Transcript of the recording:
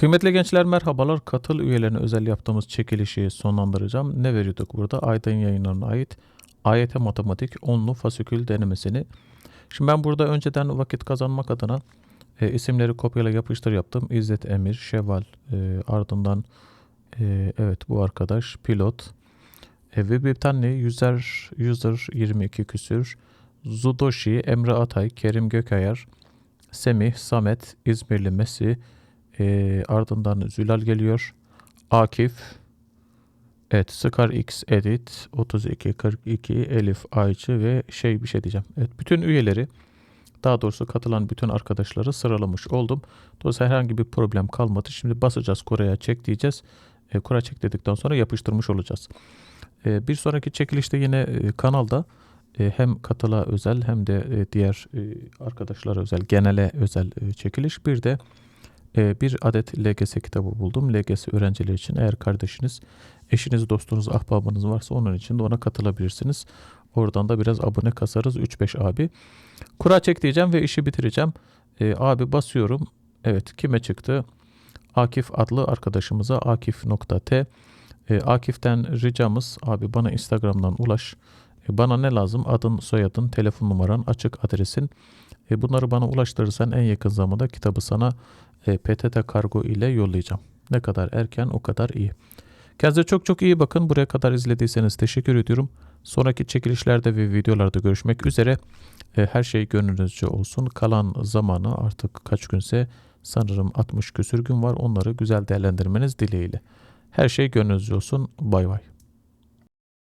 Kıymetli gençler merhabalar. Katıl üyelerine özel yaptığımız çekilişi sonlandıracağım. Ne veriyorduk burada? Aydın yayınlarına ait AYT Matematik onlu fasikül denemesini. Şimdi ben burada önceden vakit kazanmak adına e, isimleri kopyala yapıştır yaptım. İzzet Emir, Şevval, e, ardından e, evet bu arkadaş pilot. E, ve bir user, user 22 küsür. Zudoshi, Emre Atay, Kerim Gökayar, Semih, Samet, İzmirli Messi, e, ardından Zülal geliyor. Akif, evet Scar X Edit, 32, 42, Elif Ayçı ve şey bir şey diyeceğim. Evet bütün üyeleri daha doğrusu katılan bütün arkadaşları sıralamış oldum. Dolayısıyla herhangi bir problem kalmadı. Şimdi basacağız Kore'ye çek diyeceğiz. E, Kura çek dedikten sonra yapıştırmış olacağız. E, bir sonraki çekilişte yine e, kanalda e, hem katıla özel hem de e, diğer e, arkadaşlara özel, genele özel e, çekiliş. Bir de e, bir adet LGS kitabı buldum. LGS öğrencileri için eğer kardeşiniz, eşiniz, dostunuz, ahbabınız varsa onun için de ona katılabilirsiniz. Oradan da biraz abone kasarız 3-5 abi. Kura çek diyeceğim ve işi bitireceğim. E, abi basıyorum. Evet kime çıktı? Akif adlı arkadaşımıza akif.t e, Akif'ten ricamız abi bana Instagram'dan ulaş. E, bana ne lazım? Adın, soyadın, telefon numaran, açık adresin. E, bunları bana ulaştırırsan en yakın zamanda kitabı sana e, PTT kargo ile yollayacağım. Ne kadar erken o kadar iyi. Kendinize çok çok iyi bakın. Buraya kadar izlediyseniz teşekkür ediyorum. Sonraki çekilişlerde ve videolarda görüşmek üzere. E, her şey gönlünüzce olsun. Kalan zamanı artık kaç günse sanırım 60 küsür gün var. Onları güzel değerlendirmeniz dileğiyle. Her şey gönlünüzce olsun. Bay bay.